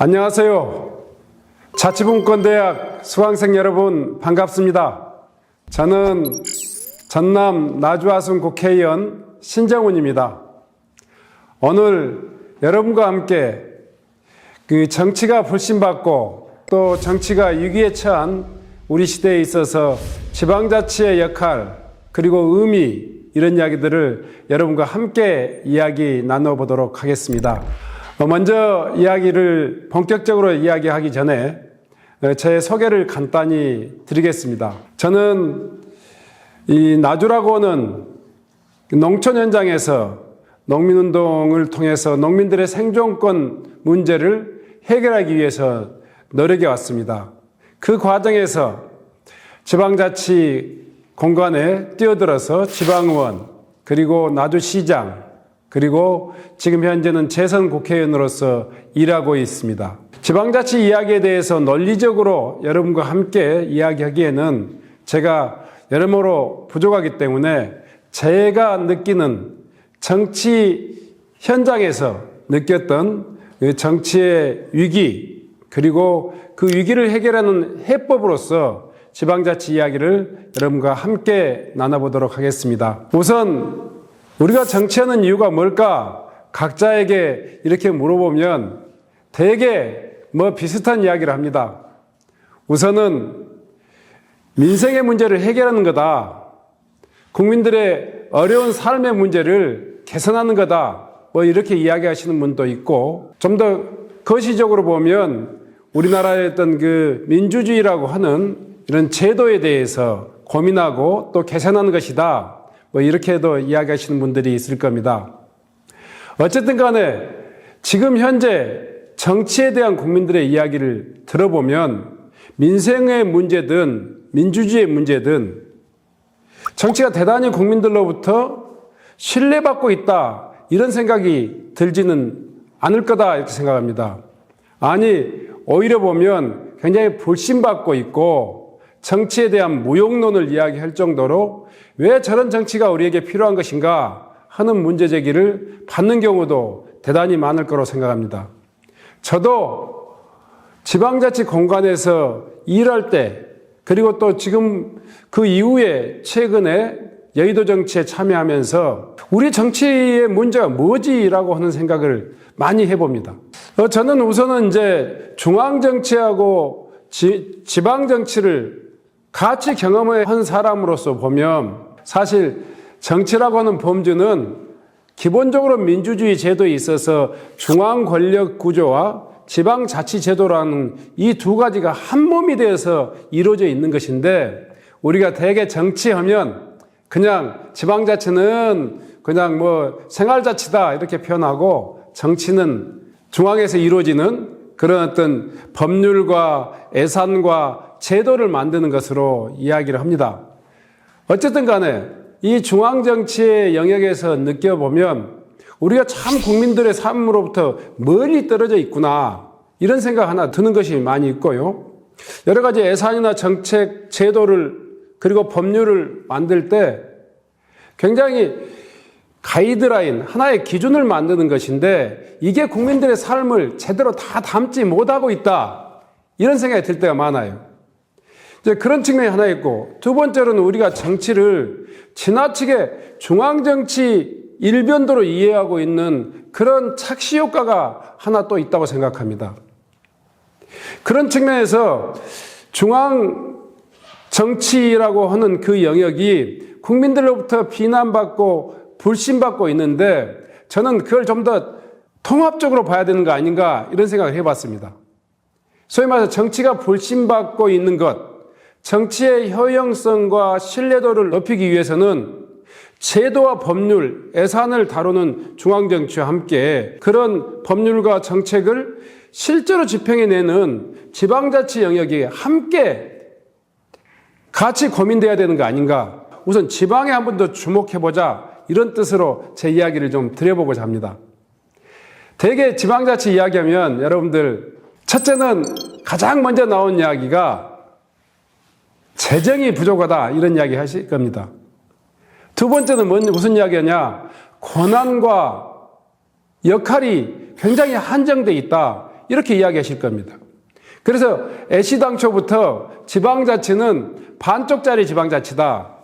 안녕하세요. 자치분권대학 수강생 여러분 반갑습니다. 저는 전남 나주화순 국회의원 신정훈입니다. 오늘 여러분과 함께 그 정치가 불신받고 또 정치가 위기에 처한 우리 시대에 있어서 지방자치의 역할 그리고 의미 이런 이야기들을 여러분과 함께 이야기 나눠보도록 하겠습니다. 어, 먼저 이야기를 본격적으로 이야기하기 전에 어, 제 소개를 간단히 드리겠습니다. 저는 이 나주라고는 농촌 현장에서 농민운동을 통해서 농민들의 생존권 문제를 해결하기 위해서 노력해 왔습니다. 그 과정에서 지방자치 공간에 뛰어들어서 지방의원, 그리고 나주시장, 그리고 지금 현재는 재선 국회의원으로서 일하고 있습니다. 지방자치 이야기에 대해서 논리적으로 여러분과 함께 이야기하기에는 제가 여러모로 부족하기 때문에 제가 느끼는 정치 현장에서 느꼈던 그 정치의 위기, 그리고 그 위기를 해결하는 해법으로서 지방자치 이야기를 여러분과 함께 나눠보도록 하겠습니다. 우선 우리가 정치하는 이유가 뭘까? 각자에게 이렇게 물어보면 대개 뭐 비슷한 이야기를 합니다. 우선은 민생의 문제를 해결하는 거다. 국민들의 어려운 삶의 문제를 개선하는 거다. 뭐 이렇게 이야기하시는 분도 있고 좀 더 거시적으로 보면 우리나라의 어떤 그 민주주의라고 하는 이런 제도에 대해서 고민하고 또 개선하는 것이다. 뭐 이렇게도 이야기하시는 분들이 있을 겁니다. 어쨌든 간에 지금 현재 정치에 대한 국민들의 이야기를 들어보면 민생의 문제든 민주주의의 문제든 정치가 대단히 국민들로부터 신뢰받고 있다. 이런 생각이 들지는 않을 거다. 이렇게 생각합니다. 아니, 오히려 보면 굉장히 불신받고 있고 정치에 대한 무용론을 이야기할 정도로 왜 저런 정치가 우리에게 필요한 것인가 하는 문제 제기를 받는 경우도 대단히 많을 거로 생각합니다. 저도 지방자치 공간에서 일할 때 그리고 또 지금 그 이후에 최근에 여의도 정치에 참여하면서 우리 정치의 문제가 뭐지라고 하는 생각을 많이 해봅니다. 어, 저는 우선은 이제 중앙 정치하고 지, 지방 정치를 같이 경험을 한 사람으로서 보면 사실 정치라고 하는 범주는 기본적으로 민주주의 제도에 있어서 중앙 권력 구조와 지방 자치 제도라는 이 두 가지가 한 몸이 되어서 이루어져 있는 것인데 우리가 대개 정치하면 그냥 지방 자치는 그냥 뭐 생활 자치다 이렇게 표현하고 정치는 중앙에서 이루어지는 그런 어떤 법률과 예산과 제도를 만드는 것으로 이야기를 합니다. 어쨌든 간에 이 중앙정치의 영역에서 느껴보면 우리가 참 국민들의 삶으로부터 멀리 떨어져 있구나. 이런 생각 하나 드는 것이 많이 있고요. 여러 가지 예산이나 정책, 제도를 그리고 법률을 만들 때 굉장히 가이드라인, 하나의 기준을 만드는 것인데 이게 국민들의 삶을 제대로 다 담지 못하고 있다. 이런 생각이 들 때가 많아요. 이제 그런 측면이 하나 있고 두 번째로는 우리가 정치를 지나치게 중앙정치 일변도로 이해하고 있는 그런 착시 효과가 하나 또 있다고 생각합니다. 그런 측면에서 중앙 정치라고 하는 그 영역이 국민들로부터 비난받고 불신받고 있는데 저는 그걸 좀 더 통합적으로 봐야 되는 거 아닌가 이런 생각을 해봤습니다. 소위 말해서 정치가 불신받고 있는 것, 정치의 효용성과 신뢰도를 높이기 위해서는 제도와 법률, 예산을 다루는 중앙정치와 함께 그런 법률과 정책을 실제로 집행해내는 지방자치 영역이 함께 같이 고민돼야 되는 거 아닌가. 우선 지방에 한 번 더 주목해보자. 이런 뜻으로 제 이야기를 좀 드려보고자 합니다. 대개 지방자치 이야기하면 여러분들, 첫째는 가장 먼저 나온 이야기가 재정이 부족하다 이런 이야기 하실 겁니다. 두 번째는 뭔, 무슨 이야기냐? 권한과 역할이 굉장히 한정돼 있다. 이렇게 이야기하실 겁니다. 그래서 애시당초부터 지방자치는 반쪽짜리 지방자치다.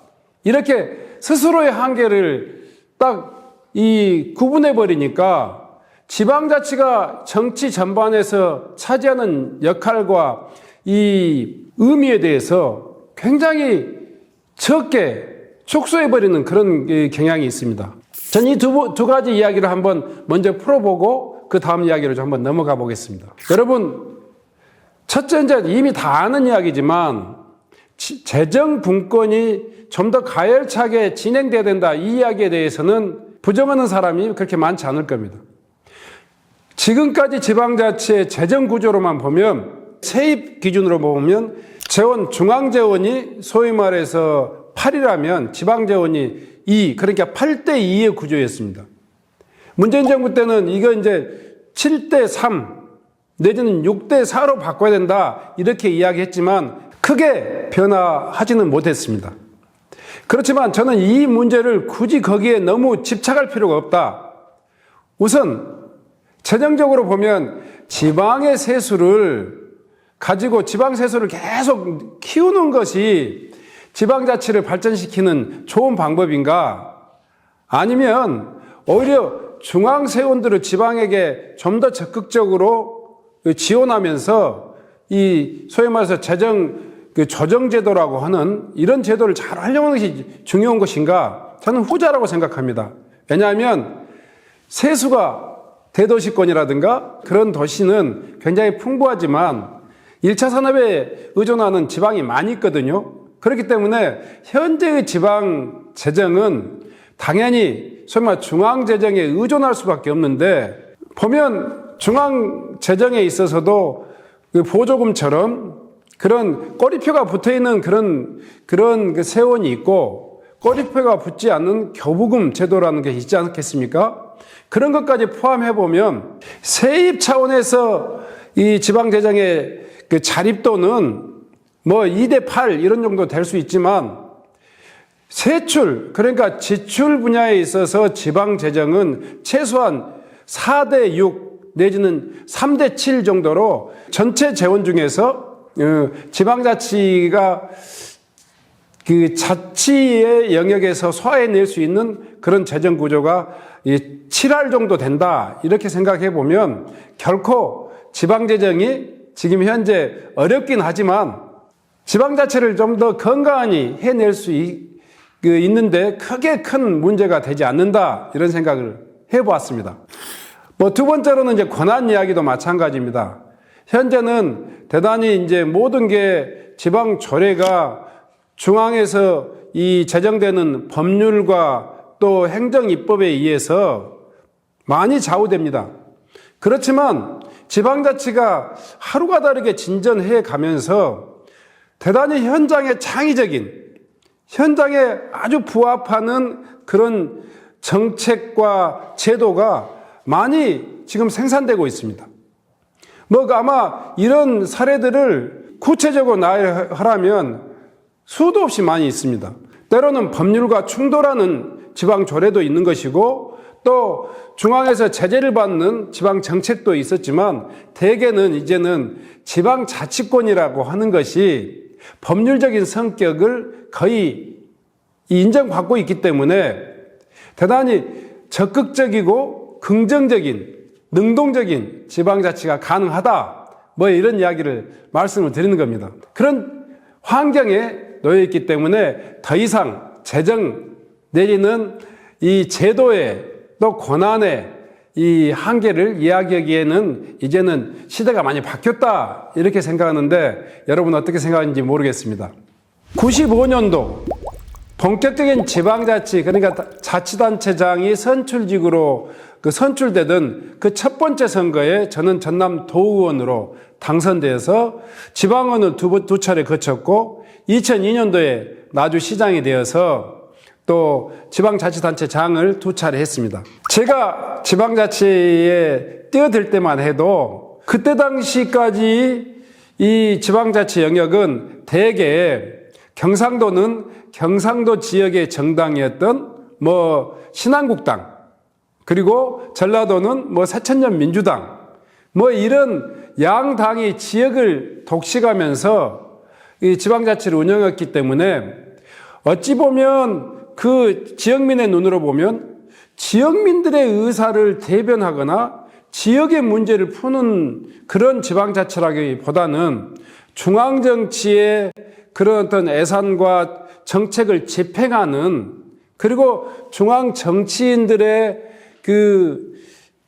이렇게 스스로의 한계를 딱 이 구분해 버리니까 지방자치가 정치 전반에서 차지하는 역할과 이 의미에 대해서 굉장히 적게 축소해 버리는 그런 경향이 있습니다. 전 이 두 두 가지 이야기를 한번 먼저 풀어보고 그 다음 이야기로 좀 한번 넘어가 보겠습니다. 여러분, 첫째 이제 이미 다 아는 이야기지만 지- 재정 분권이 좀 더 가열차게 진행돼야 된다 이 이야기에 대해서는 부정하는 사람이 그렇게 많지 않을 겁니다. 지금까지 지방자치의 재정 구조로만 보면 세입 기준으로 보면 재원 중앙 재원이 소위 말해서 8이라면 지방 재원이 2 그러니까 8대 2의 구조였습니다. 문재인 정부 때는 이거 이제 7대 3 내지는 6대 4로 바꿔야 된다 이렇게 이야기했지만 크게 변화하지는 못했습니다. 그렇지만 저는 이 문제를 굳이 거기에 너무 집착할 필요가 없다. 우선 재정적으로 보면 지방의 세수를 가지고 지방 세수를 계속 키우는 것이 지방자치를 발전시키는 좋은 방법인가? 아니면 오히려 중앙 세원들을 지방에게 좀 더 적극적으로 지원하면서 이 소위 말해서 재정 그 조정제도라고 하는 이런 제도를 잘 활용하는 것이 중요한 것인가? 저는 후자라고 생각합니다. 왜냐하면 세수가 대도시권이라든가 그런 도시는 굉장히 풍부하지만 1차 산업에 의존하는 지방이 많이 있거든요. 그렇기 때문에 현재의 지방 재정은 당연히 소위 말 중앙 재정에 의존할 수밖에 없는데 보면 중앙 재정에 있어서도 그 보조금처럼 그런 꼬리표가 붙어 있는 그런 그런 그 세원이 있고 꼬리표가 붙지 않는 교부금 제도라는 게 있지 않겠습니까? 그런 것까지 포함해 보면 세입 차원에서 이 지방 재정의 그 자립도는 뭐 2대 8 이런 정도 될 수 있지만 세출 그러니까 지출 분야에 있어서 지방 재정은 최소한 4대 6 내지는 3대 7 정도로 전체 재원 중에서 어, 지방자치가 그 자치의 영역에서 소화해낼 수 있는 그런 재정 구조가 7할 정도 된다. 이렇게 생각해 보면 결코 지방재정이 지금 현재 어렵긴 하지만 지방자치를 좀 더 건강히 해낼 수 있, 그 있는데 크게 큰 문제가 되지 않는다. 이런 생각을 해 보았습니다. 뭐 두 번째로는 이제 권한 이야기도 마찬가지입니다. 현재는 대단히 이제 모든 게 지방 조례가 중앙에서 이 제정되는 법률과 또 행정 입법에 의해서 많이 좌우됩니다. 그렇지만 지방자치가 하루가 다르게 진전해 가면서 대단히 현장의 창의적인 현장에 아주 부합하는 그런 정책과 제도가 많이 지금 생산되고 있습니다. 뭐 아마 이런 사례들을 구체적으로 나열하라면 수도 없이 많이 있습니다. 때로는 법률과 충돌하는 지방 조례도 있는 것이고 또 중앙에서 제재를 받는 지방 정책도 있었지만 대개는 이제는 지방 자치권이라고 하는 것이 법률적인 성격을 거의 인정받고 있기 때문에 대단히 적극적이고 긍정적인 능동적인 지방자치가 가능하다. 뭐 이런 이야기를 말씀을 드리는 겁니다. 그런 환경에 놓여 있기 때문에 더 이상 재정 내리는 이 제도의 또 권한의 이 한계를 이야기하기에는 이제는 시대가 많이 바뀌었다. 이렇게 생각하는데 여러분 어떻게 생각하는지 모르겠습니다. 95년도 본격적인 지방자치 그러니까 자치단체장이 선출직으로 그 선출되던 그 첫 번째 선거에 저는 전남 도의원으로 당선되어서 지방원을 두, 두 차례 거쳤고 2002년도에 나주 시장이 되어서 또 지방자치단체장을 두 차례 했습니다. 제가 지방자치에 뛰어들 때만 해도 그때 당시까지 이 지방자치 영역은 대개 경상도는 경상도 지역의 정당이었던 뭐 신한국당 그리고 전라도는 뭐 새천년 민주당 뭐 이런 양당이 지역을 독식하면서 이 지방자치를 운영했기 때문에 어찌 보면 그 지역민의 눈으로 보면 지역민들의 의사를 대변하거나 지역의 문제를 푸는 그런 지방자치라기보다는 중앙정치의 그런 어떤 애산과 정책을 집행하는 그리고 중앙 정치인들의 그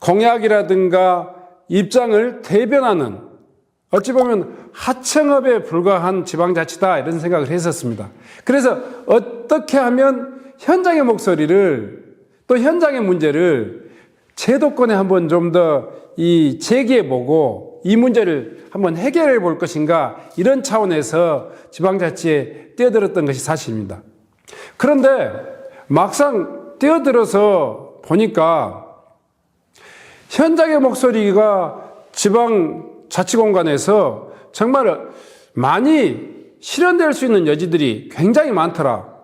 공약이라든가 입장을 대변하는 어찌 보면 하청업에 불과한 지방자치다 이런 생각을 했었습니다. 그래서 어떻게 하면 현장의 목소리를 또 현장의 문제를 제도권에 한번 좀 더 이 제기해 보고 이 문제를 한번 해결해 볼 것인가 이런 차원에서 지방자치에 뛰어들었던 것이 사실입니다. 그런데 막상 뛰어들어서 보니까 현장의 목소리가 지방 자치공간에서 정말 많이 실현될 수 있는 여지들이 굉장히 많더라.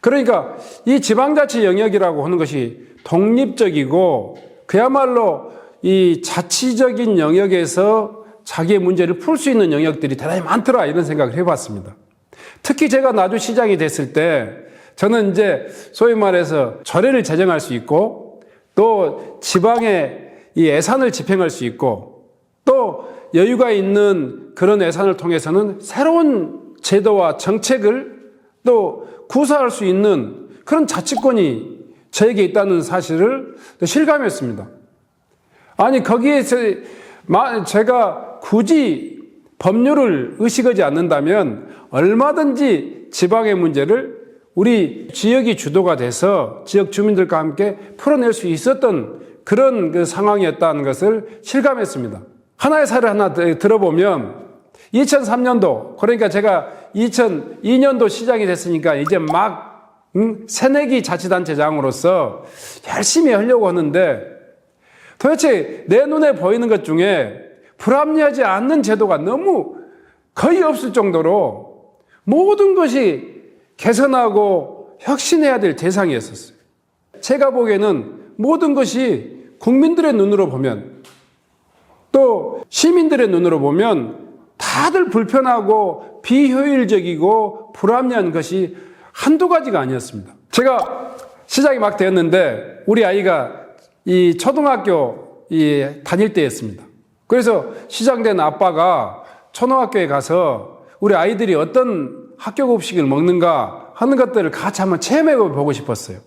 그러니까 이 지방자치 영역이라고 하는 것이 독립적이고 그야말로 이 자치적인 영역에서 자기의 문제를 풀 수 있는 영역들이 대단히 많더라 이런 생각을 해봤습니다. 특히 제가 나주 시장이 됐을 때 저는 이제 소위 말해서 절에를 제정할 수 있고 또 지방에 이 예산을 집행할 수 있고 또 여유가 있는 그런 예산을 통해서는 새로운 제도와 정책을 또 구사할 수 있는 그런 자치권이 저에게 있다는 사실을 실감했습니다. 아니, 거기에서 제가 굳이 법률을 의식하지 않는다면 얼마든지 지방의 문제를 우리 지역이 주도가 돼서 지역 주민들과 함께 풀어낼 수 있었던 그런 그 상황이었다는 것을 실감했습니다. 하나의 사례 하나 들어보면 2003년도 그러니까 제가 2002년도 시작이 됐으니까 이제 막 음, 새내기 자치단체장으로서 열심히 하려고 하는데 도대체 내 눈에 보이는 것 중에 불합리하지 않는 제도가 너무 거의 없을 정도로 모든 것이 개선하고 혁신해야 될 대상이었었어요. 제가 보기에는 모든 것이 국민들의 눈으로 보면 또 시민들의 눈으로 보면 다들 불편하고 비효율적이고 불합리한 것이 한두 가지가 아니었습니다. 제가 시작이 막 되었는데 우리 아이가 이 초등학교 이 다닐 때였습니다. 그래서 시장된 아빠가 초등학교에 가서 우리 아이들이 어떤 학교 급식을 먹는가 하는 것들을 같이 한번 체험해 보고 싶었어요.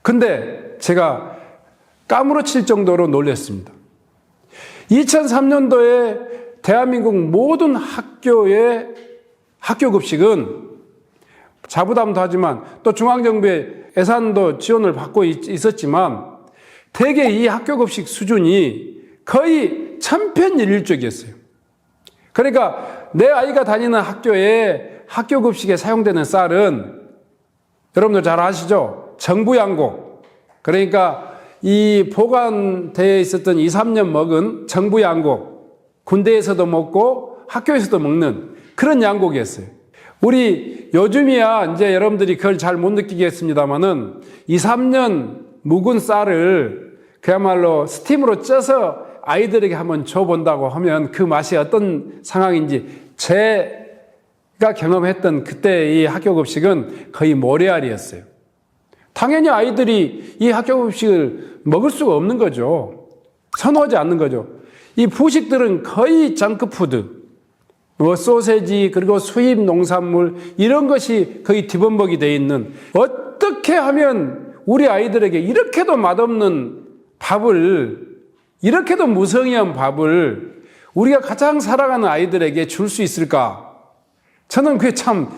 근데 제가 까무러칠 정도로 놀랐습니다. 2003년도에 대한민국 모든 학교의 학교 급식은 자부담도 하지만 또 중앙정부의 예산도 지원을 받고 있었지만 대개 이 학교 급식 수준이 거의 천편일률적이었어요. 그러니까 내 아이가 다니는 학교에 학교 급식에 사용되는 쌀은 여러분들 잘 아시죠? 정부 양곡. 그러니까 이 보관되어 있었던 2, 3년 먹은 정부 양곡. 군대에서도 먹고 학교에서도 먹는 그런 양곡이었어요. 우리 요즘이야 이제 여러분들이 그걸 잘 못 느끼겠습니다만은 2, 3년 묵은 쌀을 그야말로 스팀으로 쪄서 아이들에게 한번 줘본다고 하면 그 맛이 어떤 상황인지 제 가 경험했던 그때 이 학교 급식은 거의 모래알이었어요. 당연히 아이들이 이 학교 급식을 먹을 수가 없는 거죠. 선호하지 않는 거죠. 이 부식들은 거의 정크푸드, 뭐 소세지 그리고 수입 농산물 이런 것이 거의 뒤범벅이 되어 있는 어떻게 하면 우리 아이들에게 이렇게도 맛없는 밥을, 이렇게도 무성의한 밥을 우리가 가장 사랑하는 아이들에게 줄 수 있을까? 저는 그게 참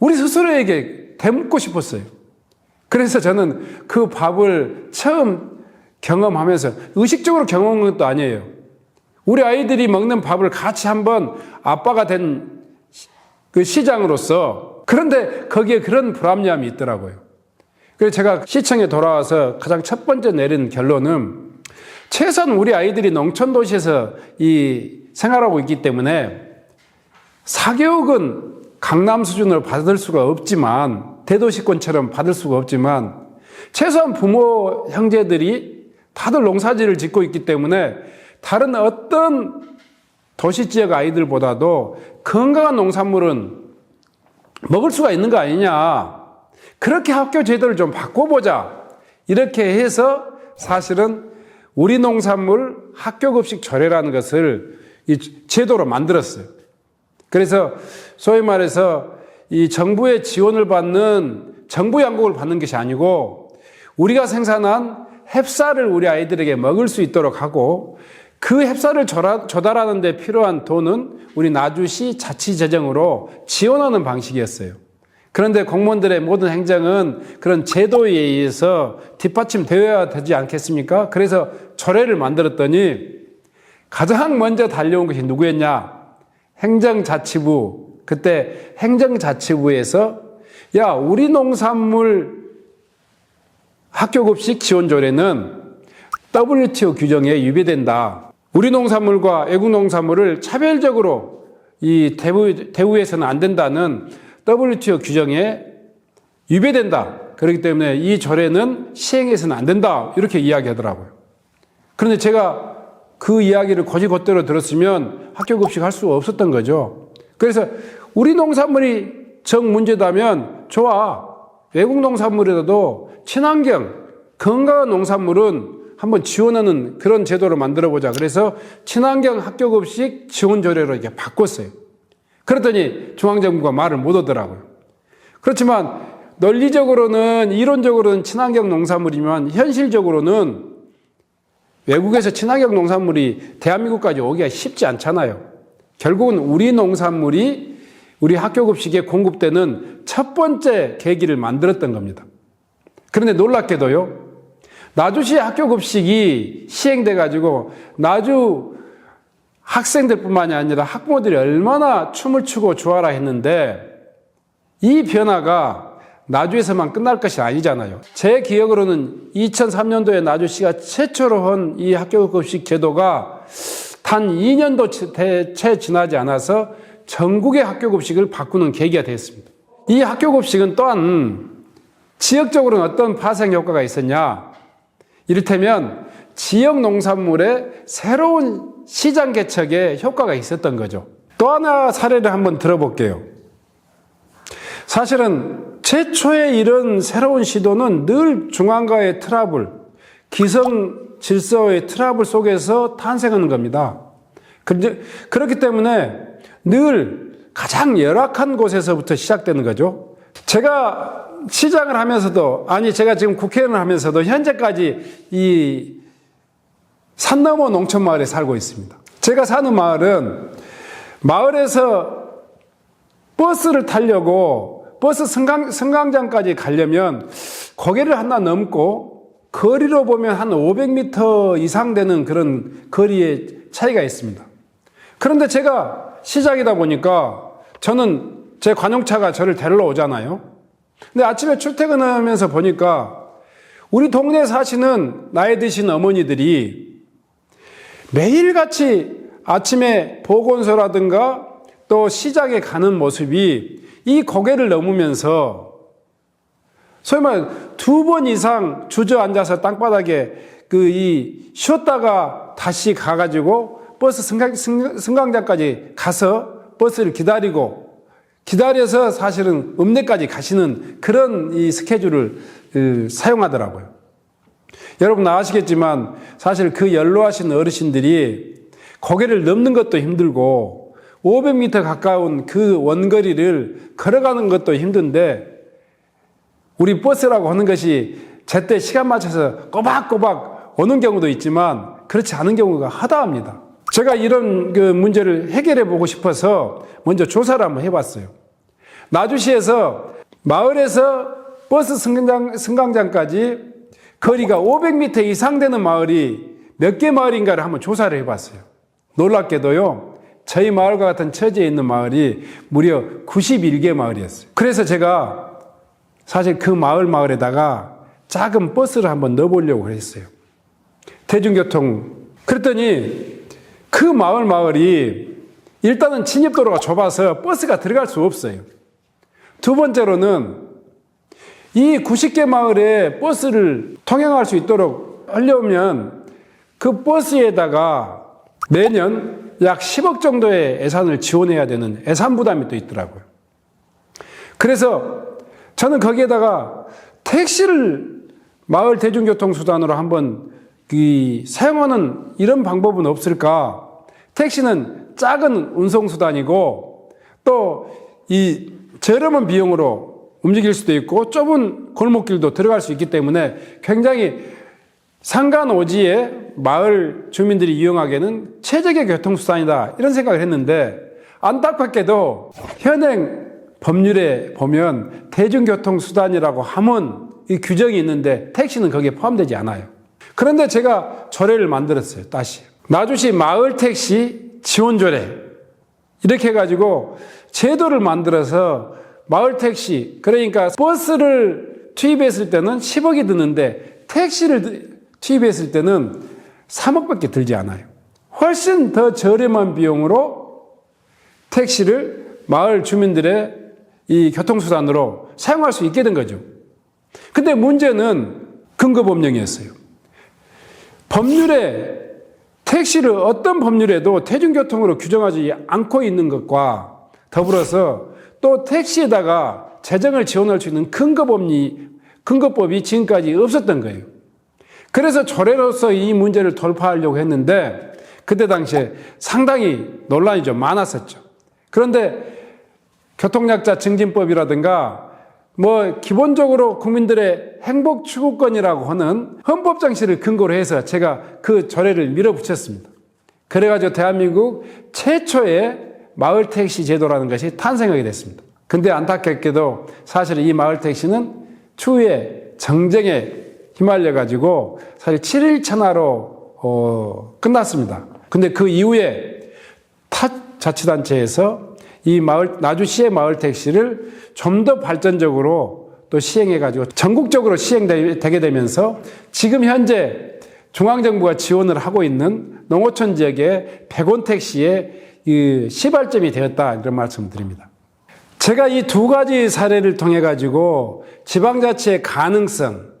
우리 스스로에게 대묻고 싶었어요. 그래서 저는 그 밥을 처음 경험하면서 의식적으로 경험한 것도 아니에요. 우리 아이들이 먹는 밥을 같이 한번 아빠가 된 그 시장으로서 그런데 거기에 그런 불합리함이 있더라고요. 그래서 제가 시청에 돌아와서 가장 첫 번째 내린 결론은 최소한 우리 아이들이 농촌 도시에서 이 생활하고 있기 때문에 4개억은 강남 수준으로 받을 수가 없지만 대도시권처럼 받을 수가 없지만 최소한 부모 형제들이 다들 농사지를 짓고 있기 때문에 다른 어떤 도시 지역 아이들보다도 건강한 농산물은 먹을 수가 있는 거 아니냐. 그렇게 학교 제도를 좀 바꿔보자. 이렇게 해서 사실은 우리 농산물 학교 급식 조례라는 것을 이 제도로 만들었어요. 그래서 소위 말해서 이 정부의 지원을 받는 정부 양국을 받는 것이 아니고 우리가 생산한 햅쌀을 우리 아이들에게 먹을 수 있도록 하고 그 햅쌀을 조달하는 데 필요한 돈은 우리 나주시 자치재정으로 지원하는 방식이었어요. 그런데 공무원들의 모든 행정은 그런 제도에 의해서 뒷받침되어야 되지 않겠습니까? 그래서 조례를 만들었더니 가장 먼저 달려온 것이 누구였냐? 행정자치부. 그때 행정자치부에서 야, 우리 농산물 학교급식 지원 조례는 WTO 규정에 위배된다. 우리 농산물과 외국 농산물을 차별적으로 이 대우, 대우해서는 안 된다는 WTO 규정에 위배된다. 그렇기 때문에 이 조례는 시행해서는 안 된다. 이렇게 이야기하더라고요. 그런데 제가 그 이야기를 거지것대로 들었으면 학교 급식 할 수 없었던 거죠. 그래서 우리 농산물이 정 문제다면 좋아. 외국 농산물이라도 친환경, 건강한 농산물은 한번 지원하는 그런 제도를 만들어 보자. 그래서 친환경 학교 급식 지원 조례로 이렇게 바꿨어요. 그랬더니 중앙정부가 말을 못 하더라고요. 그렇지만 논리적으로는 이론적으로는 친환경 농산물이지만 현실적으로는 외국에서 친환경 농산물이 대한민국까지 오기가 쉽지 않잖아요. 결국은 우리 농산물이 우리 학교 급식에 공급되는 첫 번째 계기를 만들었던 겁니다. 그런데 놀랍게도요. 나주시 학교 급식이 시행돼 가지고 나주 학생들뿐만이 아니라 학부모들이 얼마나 춤을 추고 좋아라 했는데 이 변화가 나주에서만 끝날 것이 아니잖아요. 제 기억으로는 2003년도에 나주 시가 최초로 한 이 학교급식 제도가 단 2년도 채 지나지 않아서 전국의 학교급식을 바꾸는 계기가 됐습니다. 이 학교급식은 또한 지역적으로는 어떤 파생 효과가 있었냐? 이를테면 지역 농산물의 새로운 시장 개척에 효과가 있었던 거죠. 또 하나 사례를 한번 들어볼게요. 사실은 최초의 이런 새로운 시도는 늘 중앙과의 트러블, 기성 질서의 트러블 속에서 탄생하는 겁니다. 그렇기 때문에 늘 가장 열악한 곳에서부터 시작되는 거죠. 제가 시장을 하면서도, 아니, 제가 지금 국회의원을 하면서도 현재까지 이 산 너머 농촌 마을에 살고 있습니다. 제가 사는 마을은 마을에서 버스를 타려고 버스 승강, 승강장까지 가려면 고개를 하나 넘고 거리로 보면 한 500m 이상 되는 그런 거리의 차이가 있습니다. 그런데 제가 시작이다 보니까 저는 제 관용차가 저를 데리러 오잖아요. 근데 아침에 출퇴근하면서 보니까 우리 동네 사시는 나이 드신 어머니들이 매일같이 아침에 보건소라든가 또 시장에 가는 모습이 이 고개를 넘으면서 소위 말두번 이상 주저앉아서 땅바닥에 그 이 쉬었다가 다시 가가지고 버스 승강, 승강장까지 가서 버스를 기다리고 기다려서 사실은 읍내까지 가시는 그런 이 스케줄을 그, 사용하더라고요. 여러분 아시겠지만 사실 그 연로하신 어르신들이 고개를 넘는 것도 힘들고 500m 가까운 그 원거리를 걸어가는 것도 힘든데 우리 버스라고 하는 것이 제때 시간 맞춰서 꼬박꼬박 오는 경우도 있지만 그렇지 않은 경우가 하다합니다. 제가 이런 그 문제를 해결해 보고 싶어서 먼저 조사를 한번 해봤어요. 나주시에서 마을에서 버스 승강장, 승강장까지 거리가 500m 이상 되는 마을이 몇 개 마을인가를 한번 조사를 해봤어요. 놀랍게도요, 저희 마을과 같은 처지에 있는 마을이 무려 91개 마을이었어요. 그래서 제가 사실 그 마을 마을에다가 작은 버스를 한번 넣어보려고 했어요. 대중교통. 그랬더니 그 마을 마을이 일단은 진입도로가 좁아서 버스가 들어갈 수 없어요. 두 번째로는 이 90개 마을에 버스를 통행할 수 있도록 하려면 그 버스에다가 매년 약 10억 정도의 예산을 지원해야 되는 예산 부담이 또 있더라고요. 그래서 저는 거기에다가 택시를 마을 대중교통수단으로 한번 이 사용하는 이런 방법은 없을까? 택시는 작은 운송수단이고 또 이 저렴한 비용으로 움직일 수도 있고 좁은 골목길도 들어갈 수 있기 때문에 굉장히 상간 오지에 마을 주민들이 이용하기에는 최적의 교통수단이다 이런 생각을 했는데 안타깝게도 현행 법률에 보면 대중교통수단이라고 하면 이 규정이 있는데 택시는 거기에 포함되지 않아요. 그런데 제가 조례를 만들었어요. 다시 나주시 마을 택시 지원 조례 이렇게 해가지고 제도를 만들어서 마을 택시 그러니까 버스를 투입했을 때는 10억이 드는데 택시를 투입했을 때는 3억밖에 들지 않아요. 훨씬 더 저렴한 비용으로 택시를 마을 주민들의 이 교통수단으로 사용할 수 있게 된 거죠. 근데 문제는 근거법령이었어요. 법률에 택시를 어떤 법률에도 대중교통으로 규정하지 않고 있는 것과 더불어서 또 택시에다가 재정을 지원할 수 있는 근거법이, 근거법이 지금까지 없었던 거예요. 그래서 조례로서 이 문제를 돌파하려고 했는데 그때 당시에 상당히 논란이 좀 많았었죠. 그런데 교통약자 증진법이라든가 뭐 기본적으로 국민들의 행복 추구권이라고 하는 헌법 장치를 근거로 해서 제가 그 조례를 밀어붙였습니다. 그래가지고 대한민국 최초의 마을 택시 제도라는 것이 탄생하게 됐습니다. 근데 안타깝게도 사실 이 마을 택시는 추후에 정쟁에 휘말려 가지고 사실 7일 천하로 어, 끝났습니다. 근데 그 이후에 타 자치단체에서 이 마을 나주시의 마을 택시를 좀 더 발전적으로 또 시행해 가지고 전국적으로 시행되게 되면서 지금 현재 중앙정부가 지원을 하고 있는 농어촌 지역의 100원 택시의 이 시발점이 되었다 이런 말씀을 드립니다. 제가 이 두 가지 사례를 통해 가지고 지방자치의 가능성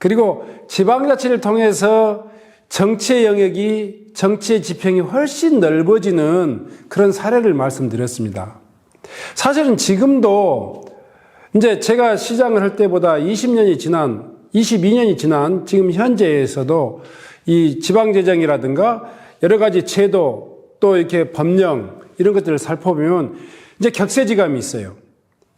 그리고 지방자치를 통해서 정치의 영역이 정치의 지평이 훨씬 넓어지는 그런 사례를 말씀드렸습니다. 사실은 지금도 이제 제가 시장을 할 때보다 20년이 지난 22년이 지난 지금 현재에서도 이 지방재정이라든가 여러 가지 제도 또 이렇게 법령 이런 것들을 살펴보면 이제 격세지감이 있어요.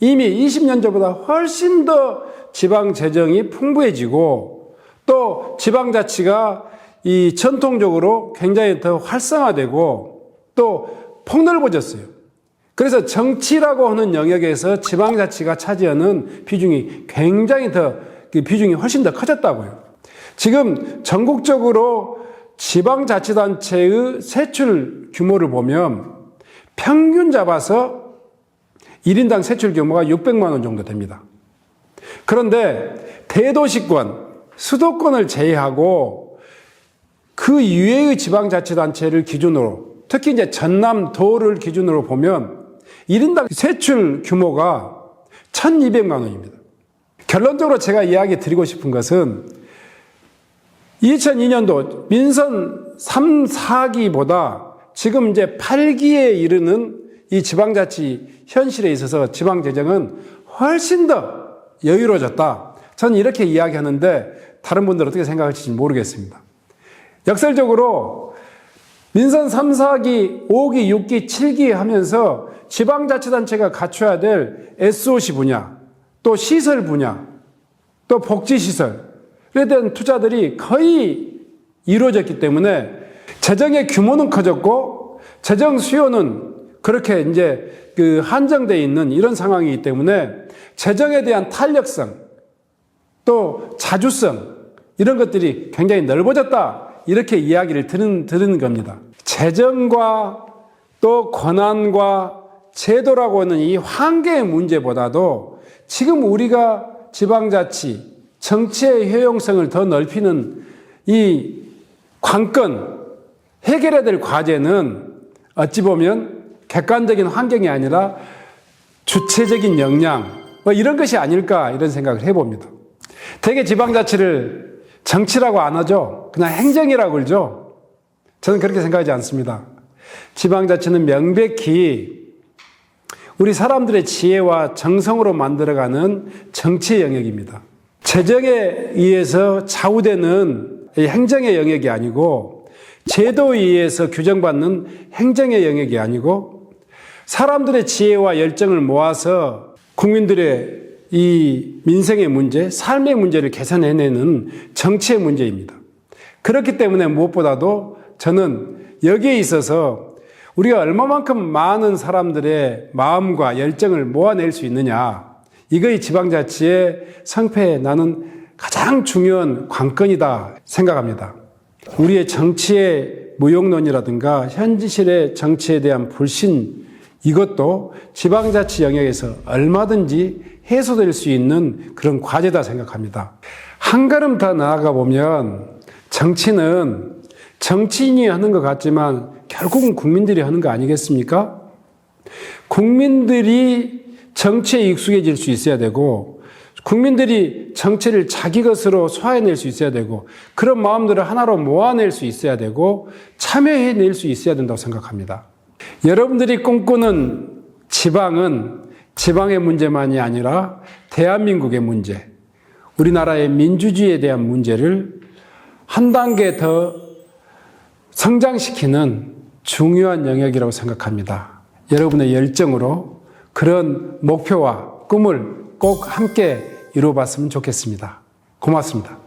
이미 20년 전보다 훨씬 더 지방 재정이 풍부해지고 또 지방자치가 이 전통적으로 굉장히 더 활성화되고 또 폭넓어졌어요. 그래서 정치라고 하는 영역에서 지방자치가 차지하는 비중이 굉장히 더, 그 비중이 훨씬 더 커졌다고요. 지금 전국적으로 지방자치단체의 세출 규모를 보면 평균 잡아서 1인당 세출 규모가 600만 원 정도 됩니다. 그런데 대도시권, 수도권을 제외하고 그 이외의 지방자치단체를 기준으로 특히 이제 전남도를 기준으로 보면 1인당 세출 규모가 1200만 원입니다. 결론적으로 제가 이야기 드리고 싶은 것은 2002년도 민선 3, 4기보다 지금 이제 8기에 이르는 이 지방자치 현실에 있어서 지방재정은 훨씬 더 여유로워졌다. 저는 이렇게 이야기하는데 다른 분들 어떻게 생각할지 모르겠습니다. 역설적으로 민선 3, 4기, 5기, 6기, 7기 하면서 지방자치단체가 갖춰야 될 SOC 분야, 또 시설 분야, 또 복지시설에 대한 투자들이 거의 이루어졌기 때문에 재정의 규모는 커졌고 재정 수요는 그렇게 이제 그 한정되어 있는 이런 상황이기 때문에 재정에 대한 탄력성 또 자주성 이런 것들이 굉장히 넓어졌다 이렇게 이야기를 들은, 들은 겁니다. 재정과 또 권한과 제도라고 하는 이 한계의 문제보다도 지금 우리가 지방자치, 정치의 효용성을 더 넓히는 이 관건, 해결해야 될 과제는 어찌 보면 객관적인 환경이 아니라 주체적인 역량, 뭐 이런 것이 아닐까 이런 생각을 해봅니다. 대개 지방자치를 정치라고 안 하죠. 그냥 행정이라고 그러죠. 저는 그렇게 생각하지 않습니다. 지방자치는 명백히 우리 사람들의 지혜와 정성으로 만들어가는 정치의 영역입니다. 재정에 의해서 좌우되는 이 행정의 영역이 아니고 제도에 의해서 규정받는 행정의 영역이 아니고 사람들의 지혜와 열정을 모아서 국민들의 이 민생의 문제, 삶의 문제를 개선해내는 정치의 문제입니다. 그렇기 때문에 무엇보다도 저는 여기에 있어서 우리가 얼마만큼 많은 사람들의 마음과 열정을 모아낼 수 있느냐. 이거이 지방자치의 성패에 나는 가장 중요한 관건이다 생각합니다. 우리의 정치의 무용론이라든가 현실의 정치에 대한 불신 이것도 지방자치 영역에서 얼마든지 해소될 수 있는 그런 과제다 생각합니다. 한 걸음 더 나아가 보면 정치는 정치인이 하는 것 같지만 결국은 국민들이 하는 거 아니겠습니까? 국민들이 정치에 익숙해질 수 있어야 되고 국민들이 정치를 자기 것으로 소화해낼 수 있어야 되고 그런 마음들을 하나로 모아낼 수 있어야 되고 참여해낼 수 있어야 된다고 생각합니다. 여러분들이 꿈꾸는 지방은 지방의 문제만이 아니라 대한민국의 문제, 우리나라의 민주주의에 대한 문제를 한 단계 더 성장시키는 중요한 영역이라고 생각합니다. 여러분의 열정으로 그런 목표와 꿈을 꼭 함께 이루어 봤으면 좋겠습니다. 고맙습니다.